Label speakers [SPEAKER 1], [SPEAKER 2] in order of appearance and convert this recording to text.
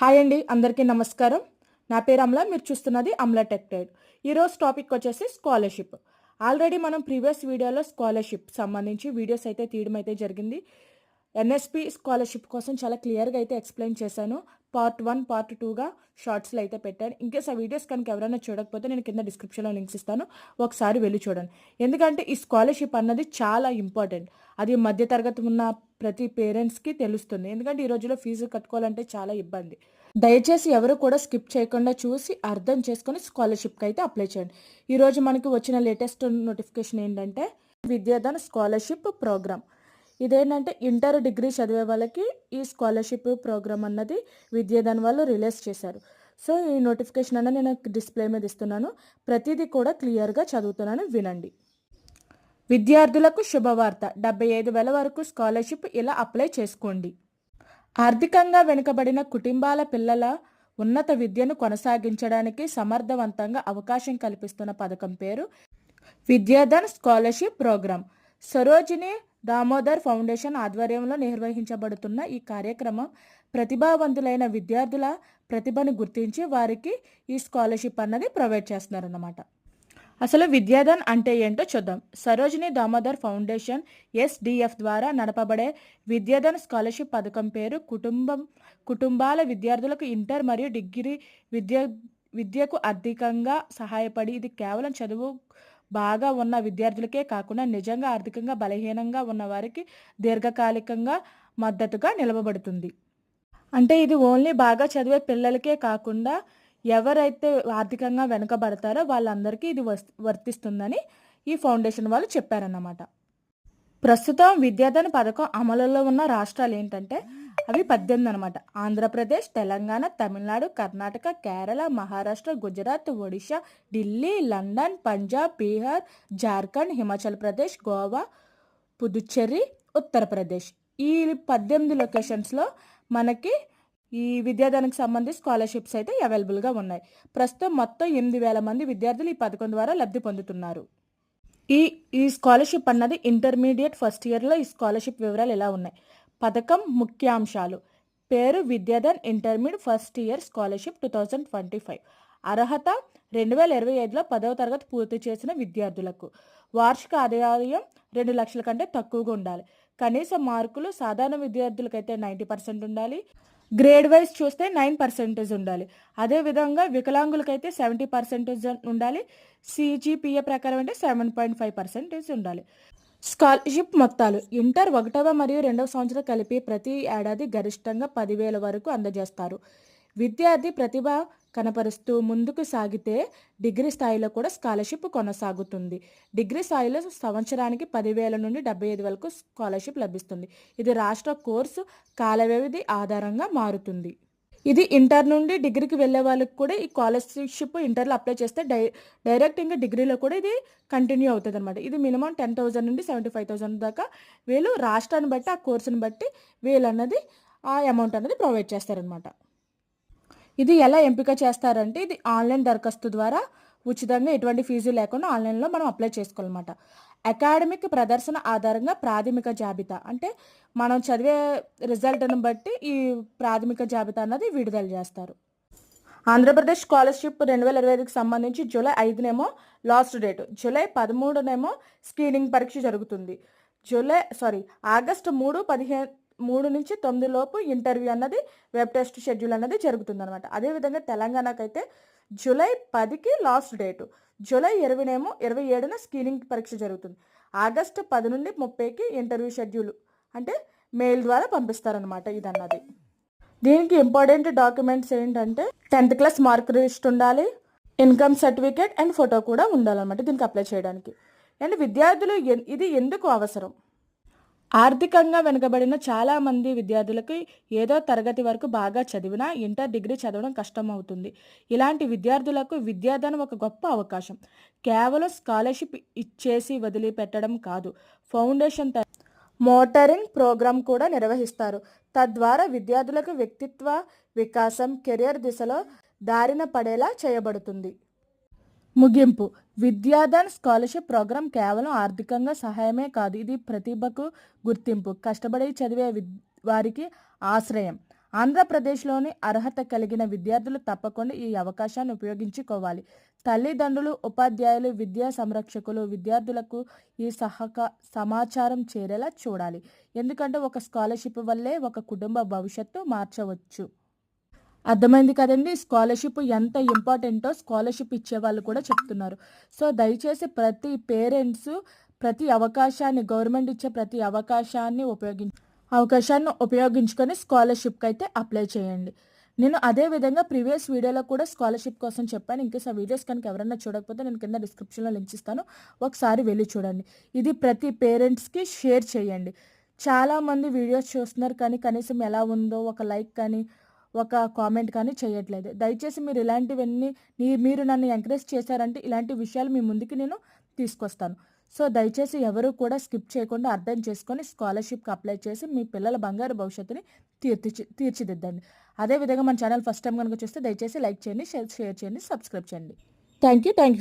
[SPEAKER 1] Hi అండి అందరికీ నమస్కారం. నా పేరు అమల మీరు చూస్తున్నది అమల టెక్టైడ్ ఈరోజు టాపిక్ వచ్చేసి స్కాలర్షిప్. ఆల్రెడీ మనం ప్రీవియస్ వీడియోలో స్కాలర్షిప్ సంబంధించి వీడియోస్ అయితే తీయడం అయితే జరిగింది. ఎన్ఎస్పి స్కాలర్షిప్ కోసం చాలా క్లియర్గా అయితే ఎక్స్ప్లెయిన్ చేశాను. పార్ట్ వన్ పార్ట్ టూగా షార్ట్స్లో అయితే పెట్టాను. ఇంకేస్ ఆ వీడియోస్ కనుక ఎవరైనా చూడకపోతే నేను కింద డిస్క్రిప్షన్లో లింక్స్ ఇస్తాను. ఒకసారి వెళ్ళి చూడండి. ఎందుకంటే ఈ స్కాలర్షిప్ అన్నది చాలా ఇంపార్టెంట్ అది మధ్యతరగతి ఉన్న ప్రతి పేరెంట్స్కి తెలుస్తుంది. ఎందుకంటే ఈ రోజుల్లో ఫీజు కట్టుకోవాలంటే చాలా ఇబ్బంది. దయచేసి ఎవరు కూడా స్కిప్ చేయకుండా చూసి అర్థం చేసుకొని స్కాలర్షిప్కి అయితే అప్లై చేయండి. ఈరోజు మనకి వచ్చిన లేటెస్ట్ నోటిఫికేషన్ ఏంటంటే విద్యాదాన స్కాలర్షిప్ ప్రోగ్రామ్ ఇదేంటంటే ఇంటర్ డిగ్రీ చదివే వాళ్ళకి ఈ స్కాలర్షిప్ ప్రోగ్రామ్ అన్నది విద్యాధన్ వాళ్ళు రిలీజ్ చేశారు. సో ఈ నోటిఫికేషన్ అన్న నేను డిస్ప్లే మీద ఇస్తున్నాను. ప్రతిదీ కూడా క్లియర్గా చదువుతున్నాను వినండి. విద్యార్థులకు శుభవార్త. డెబ్బై ఐదు వేల వరకు స్కాలర్షిప్ ఇలా అప్లై చేసుకోండి. ఆర్థికంగా వెనుకబడిన కుటుంబాల పిల్లల ఉన్నత విద్యను కొనసాగించడానికి సమర్థవంతంగా అవకాశం కల్పిస్తున్న పథకం పేరు Vidyadhan scholarship programme Sarojini Damodar foundation ఆధ్వర్యంలో నిర్వహించబడుతున్న ఈ కార్యక్రమం ప్రతిభావంతులైన విద్యార్థుల ప్రతిభను గుర్తించి వారికి ఈ స్కాలర్షిప్ అన్నది ప్రొవైడ్ చేస్తున్నారన్నమాట. అసలు విద్యాధన్ అంటే ఏంటో చూద్దాం. సరోజిని దామోదర్ ఫౌండేషన్ ఎస్డిఎఫ్ ద్వారా నడపబడే విద్యాధన్ స్కాలర్షిప్ పథకం పేరు కుటుంబం కుటుంబాల విద్యార్థులకు ఇంటర్ మరియు డిగ్రీ విద్య విద్యకు ఆర్థికంగా సహాయపడి ఇది కేవలం చదువు బాగా ఉన్న విద్యార్థులకే కాకుండా నిజంగా ఆర్థికంగా బలహీనంగా ఉన్న వారికి దీర్ఘకాలికంగా మద్దతుగా నిలవబడుతుంది. అంటే ఇది ఓన్లీ బాగా చదివే పిల్లలకే కాకుండా ఎవరైతే ఆర్థికంగా వెనుకబడతారో వాళ్ళందరికీ ఇది వర్తిస్తుందని ఈ ఫౌండేషన్ వాళ్ళు చెప్పారన్నమాట. ప్రస్తుతం విద్యాధన పథకం అమలులో ఉన్న రాష్ట్రాలు ఏంటంటే అవి పద్దెనిమిది అనమాట ఆంధ్రప్రదేశ్ తెలంగాణ తమిళనాడు కర్ణాటక కేరళ మహారాష్ట్ర గుజరాత్ ఒడిశా ఢిల్లీ లండన్ పంజాబ్ బీహార్ జార్ఖండ్ హిమాచల్ ప్రదేశ్ గోవా పుదుచ్చేరి ఉత్తరప్రదేశ్. ఈ పద్దెనిమిది లొకేషన్స్లో మనకి ఈ విద్యాదానికి సంబంధించి స్కాలర్షిప్స్ అయితే అవైలబుల్గా ఉన్నాయి. ప్రస్తుతం మొత్తం ఎనిమిది వేల మంది విద్యార్థులు ఈ పథకం ద్వారా లబ్ధి పొందుతున్నారు. ఈ ఈ స్కాలర్షిప్ అన్నది ఇంటర్మీడియట్ ఫస్ట్ ఇయర్లో ఈ స్కాలర్షిప్ వివరాలు ఎలా ఉన్నాయి? పథకం ముఖ్యాంశాలు. పేరు Vidyadhan intermediate first year scholarship two thousand twenty five. అర్హత రెండు వేల ఇరవై ఐదులో పదవ తరగతి పూర్తి చేసిన విద్యార్థులకు. వార్షిక ఆదాయం రెండు లక్షల కంటే తక్కువగా ఉండాలి. కనీస మార్కులు సాధారణ విద్యార్థులకైతే నైంటీ పర్సెంట్ ఉండాలి. గ్రేడ్ వైజ్ చూస్తే నైన్ పర్సెంటేజ్ ఉండాలి. అదేవిధంగా వికలాంగులకైతే సెవెంటీ పర్సెంటేజ్ ఉండాలి. సిజిపిఏ ప్రకారం అంటే సెవెన్ పాయింట్ ఫైవ్ పర్సెంటేజ్ ఉండాలి. స్కాలర్షిప్ మొత్తాలు. ఇంటర్ ఒకటవ మరియు రెండవ సంవత్సరం కలిపి ప్రతి ఏడాది గరిష్టంగా పదివేల వరకు అందజేస్తారు. విద్యార్థి ప్రతిభ కనపరుస్తూ ముందుకు సాగితే డిగ్రీ స్థాయిలో కూడా స్కాలర్షిప్ కొనసాగుతుంది. డిగ్రీ స్థాయిలో సంవత్సరానికి పదివేల నుండి డెబ్బై ఐదు వరకు స్కాలర్షిప్ లభిస్తుంది. ఇది రాష్ట్ర కోర్సు కాల వ్యవధి ఆధారంగా మారుతుంది. ఇది ఇంటర్ నుండి డిగ్రీకి వెళ్ళే వాళ్ళకి కూడా ఈ స్కాలర్షిప్ ఇంటర్లో అప్లై చేస్తే డై డైరెక్ట్ ఇంకా డిగ్రీలో కూడా ఇది కంటిన్యూ అవుతుంది అనమాట ఇది మినిమం టెన్ థౌసండ్ నుండి సెవెంటీ ఫైవ్ థౌసండ్ దాకా వీళ్ళు రాష్ట్రాన్ని బట్టి ఆ కోర్సుని బట్టి వీళ్ళు అన్నది ఆ అమౌంట్ అనేది ప్రొవైడ్ చేస్తారనమాట ఇది ఎలా ఎంపిక చేస్తారంటే ఇది ఆన్లైన్ దరఖాస్తు ద్వారా ఉచితంగా ఎటువంటి ఫీజు లేకుండా ఆన్లైన్లో మనం అప్లై చేసుకోవాలన్నమాట. అకాడమిక్ ప్రదర్శన ఆధారంగా ప్రాథమిక జాబితా. అంటే మనం చదివే రిజల్ట్ని బట్టి ఈ ప్రాథమిక జాబితా అన్నది విడుదల చేస్తారు. ఆంధ్రప్రదేశ్ స్కాలర్షిప్ రెండు వేల ఇరవై ఐదుకి సంబంధించి జూలై ఐదునేమో లాస్ట్ డేట్. జూలై పదమూడునేమో స్క్రీనింగ్ పరీక్ష జరుగుతుంది. జూలై సారీ ఆగస్టు మూడు పదిహేను మూడు నుంచి తొమ్మిది లోపు ఇంటర్వ్యూ అన్నది వెబ్ టెస్ట్ షెడ్యూల్ అన్నది జరుగుతుంది అనమాట అదేవిధంగా తెలంగాణకైతే జూలై పదికి లాస్ట్ డేటు. జూలై ఇరవైనేమో ఇరవై ఏడున స్క్రీనింగ్ పరీక్ష జరుగుతుంది. ఆగస్టు పది నుండి ముప్పైకి ఇంటర్వ్యూ షెడ్యూల్ అంటే మెయిల్ ద్వారా పంపిస్తారనమాట ఇదన్నది. దీనికి ఇంపార్టెంట్ డాక్యుమెంట్స్ ఏంటంటే టెన్త్ క్లాస్ మార్క్ లిస్ట్ ఉండాలి ఇన్కమ్ సర్టిఫికేట్ అండ్ ఫోటో కూడా ఉండాలన్నమాట దీనికి అప్లై చేయడానికి. అండ్ విద్యార్థులు ఎన్- ఇది ఎందుకు అవసరం? ఆర్థికంగా వెనుకబడిన చాలామంది విద్యార్థులకి ఏదో తరగతి వరకు బాగా చదివినా ఇంటర్ డిగ్రీ చదవడం కష్టం అవుతుంది ఇలాంటి విద్యార్థులకు విద్యాదానం ఒక గొప్ప అవకాశం. కేవలం స్కాలర్షిప్ ఇచ్చేసి వదిలిపెట్టడం కాదు ఫౌండేషన్ మోటరింగ్ ప్రోగ్రాం కూడా నిర్వహిస్తారు. తద్వారా విద్యార్థులకు వ్యక్తిత్వ వికాసం కెరియర్ దిశలో దారిన పడేలా చేయబడుతుంది. ముగింపు. విద్యాధన్ స్కాలర్షిప్ ప్రోగ్రాం కేవలం ఆర్థికంగా సహాయమే కాదు ఇది ప్రతిభకు గుర్తింపు. కష్టపడి చదివే వారికి ఆశ్రయం. ఆంధ్రప్రదేశ్లోని అర్హత కలిగిన విద్యార్థులు తప్పకుండా ఈ అవకాశాన్ని ఉపయోగించుకోవాలి. తల్లిదండ్రులు ఉపాధ్యాయులు విద్యా సంరక్షకులు విద్యార్థులకు ఈ సహక సమాచారం చేరేలా చూడాలి. ఎందుకంటే ఒక స్కాలర్షిప్ వల్లే ఒక కుటుంబ భవిష్యత్తు మార్చవచ్చు. అర్థమైంది కదండి? స్కాలర్షిప్ ఎంత ఇంపార్టెంటో స్కాలర్షిప్ ఇచ్చే వాళ్ళు కూడా చెప్తున్నారు. సో దయచేసి ప్రతి పేరెంట్స్ ప్రతి అవకాశాన్ని గవర్నమెంట్ ఇచ్చే ప్రతి అవకాశాన్ని ఉపయోగించి అవకాశాన్ని ఉపయోగించుకొని స్కాలర్షిప్కి అయితే అప్లై చేయండి. నేను అదే విధంగా ప్రీవియస్ వీడియోలో కూడా స్కాలర్షిప్ కోసం చెప్పాను. ఇంకేస్ ఆ వీడియోస్ కనుక ఎవరైనా చూడకపోతే నేను కింద డిస్క్రిప్షన్లో లింక్ ఇస్తాను. ఒకసారి వెళ్ళి చూడండి. ఇది ప్రతి పేరెంట్స్కి షేర్ చేయండి. చాలామంది వీడియోస్ చూస్తున్నారు కానీ కనీసం ఎలా ఉందో ఒక లైక్ కానీ ఒక కామెంట్ కానీ చేయట్లేదు. దయచేసి మీరు ఇలాంటివన్నీ మీరు నన్ను ఎంకరేజ్ చేశారంటే ఇలాంటి విషయాలు మీ ముందుకి నేను తీసుకొస్తాను. సో దయచేసి ఎవరు కూడా స్కిప్ చేయకుండా అర్థం చేసుకొని స్కాలర్షిప్కి అప్లై చేసి మీ పిల్లల బంగారు భవిష్యత్తుని తీర్చి తీర్చిదిద్దండి. అదేవిధంగా మన ఛానల్ ఫస్ట్ టైం కనుక చూస్తే దయచేసి లైక్ చేయండి షేర్ షేర్ చేయండి సబ్స్క్రైబ్ చేయండి. Thank you thank you